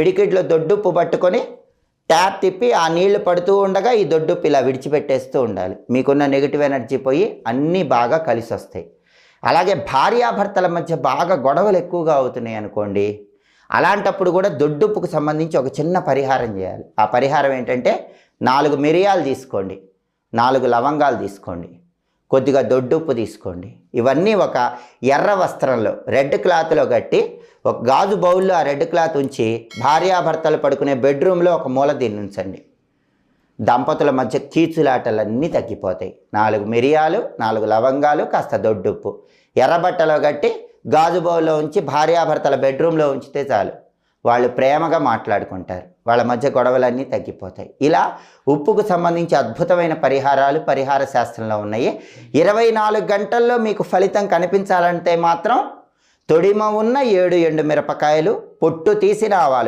పిడికిట్లో దొడ్డుప్పు పట్టుకొని ట్యాప్ తిప్పి ఆ నీళ్ళు పడుతూ ఉండగా ఈ దొడ్డుప్పు ఇలా విడిచిపెట్టేస్తూ ఉండాలి. మీకున్న నెగిటివ్ ఎనర్జీ పోయి అన్నీ బాగా కలిసి వస్తాయి అలాగే భార్యాభర్తల మధ్య బాగా గొడవలు ఎక్కువగా అవుతున్నాయి అనుకోండి అలాంటప్పుడు కూడా దొడ్డుప్పుకు సంబంధించి ఒక చిన్న పరిహారం చేయాలి. ఆ పరిహారం ఏంటంటే నాలుగు మిరియాలు తీసుకోండి నాలుగు లవంగాలు తీసుకోండి. కొద్దిగా దొడ్డుప్పు తీసుకోండి. ఇవన్నీ ఒక ఎర్ర వస్త్రంలో రెడ్ క్లాత్లో కట్టి ఒక గాజు బౌల్లో ఆ రెడ్ క్లాత్ ఉంచి భార్యాభర్తలు పడుకునే బెడ్రూమ్లో ఒక మూల దీన్ని ఉంచండి. దంపతుల మధ్య కీచులాటలన్నీ తగ్గిపోతాయి. నాలుగు మిరియాలు నాలుగు లవంగాలు కాస్త దొడ్డుప్పు ఎర్రబట్టలో కట్టి గాజు బౌల్లో ఉంచి భార్యాభర్తల బెడ్రూమ్లో ఉంచితే చాలు. వాళ్ళు ప్రేమగా మాట్లాడుకుంటారు. వాళ్ళ మధ్య గొడవలన్నీ తగ్గిపోతాయి. ఇలా ఉప్పుకు సంబంధించి అద్భుతమైన పరిహారాలు పరిహార శాస్త్రంలో ఉన్నాయి. ఇరవై నాలుగు గంటల్లో మీకు ఫలితం కనిపించాలంటే మాత్రం తొడిమ ఉన్న ఏడు ఎండు మిరపకాయలు పొట్టు తీసిన ఆవాలు